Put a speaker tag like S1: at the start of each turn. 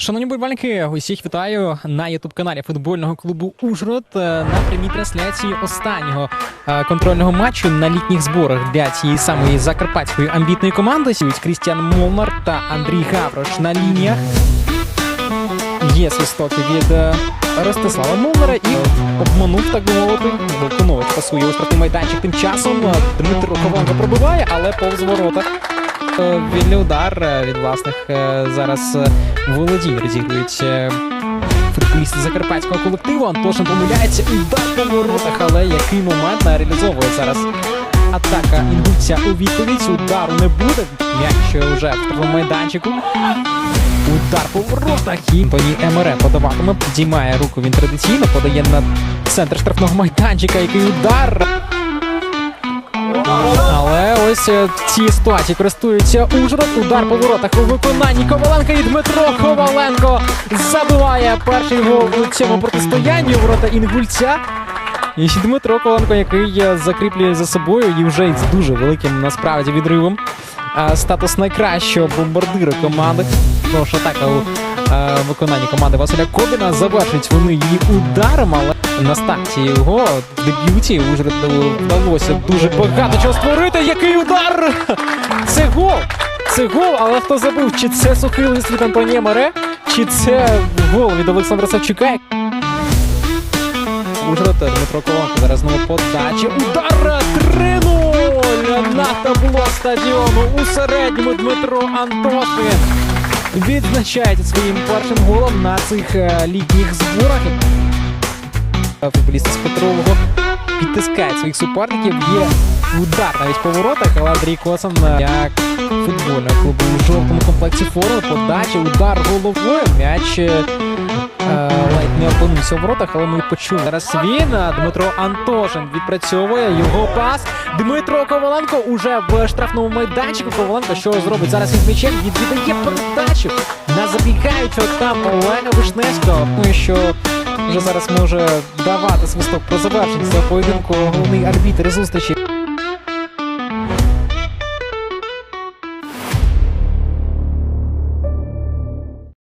S1: Шановні бульбальники, усіх вітаю на ютуб-каналі футбольного клубу Ужгород е, на прямій трансляції останнього е, контрольного матчу на літніх зборах для цієї самої закарпатської амбітної команди. Сьогодні Крістіан Молнар та Андрій Гаврош на лініях. Є свистоки від е, Ростислава Молнара і обманув, так би мовити. Волконович пасує у штрафний майданчик. Тим часом Дмитро Хованко пробиває, але повз ворота. Вільний удар е, від власних е, зараз е, Володінь розігрують футболісти закарпатського колективу. Антошин помиляється, удар по воротах, але який момент реалізовує зараз атака інгульця у відповідь. Удару не буде. М'яч вже в штрафному майданчику. Удар по воротах і Тоні Емере подаватиме, підіймає руку він традиційно, подає на центр штрафного майданчика, який удар. Ось е, в цій ситуації користується Ужгород. Удар по воротах у виконанні Коваленка і Дмитро Коваленко забиває перший гол у цьому протистоянні ворота Інгульця. І Дмитро Коваленко, який е, закріплює за собою і вже з дуже великим насправді відривом. е, Статус найкращого бомбардира команди. Тому що атака виконанні команди Василя Кобіна завершить вони її ударом, але на старті його дебюті Ужгороду вдалося дуже багато чого створити. Який удар! Це гол! Це гол, але хто забив? Чи це сухий лист від Антонія Маре, чи це гол від Олександра Савчука? Ужгород Дмитро Колонко зараз знову подача. Удар 3-0 на табло стадіону у середньому Дмитро Антошин відзначається своїм першим голом на цих е, літніх зборах. Футболісти з Петрового підтискають своїх суперників. Є удар навіть по воротах, але Андрій Косан е, як футбольного клубу у жовтому комплекті форми. Подача, удар головою. М'яч е, е, ледь не опинився у воротах, але ми почули. Зараз він Дмитро Антошин відпрацьовує його пас. Дмитро Коваленко уже в штрафному майданчику. Коваленко що зробить зараз із м'ячем? Відвідає передачу на забігаючого там Олега Вишневського. Ну і що вже зараз може давати свисток про завершення цього поєдинку головний арбітр зустрічі.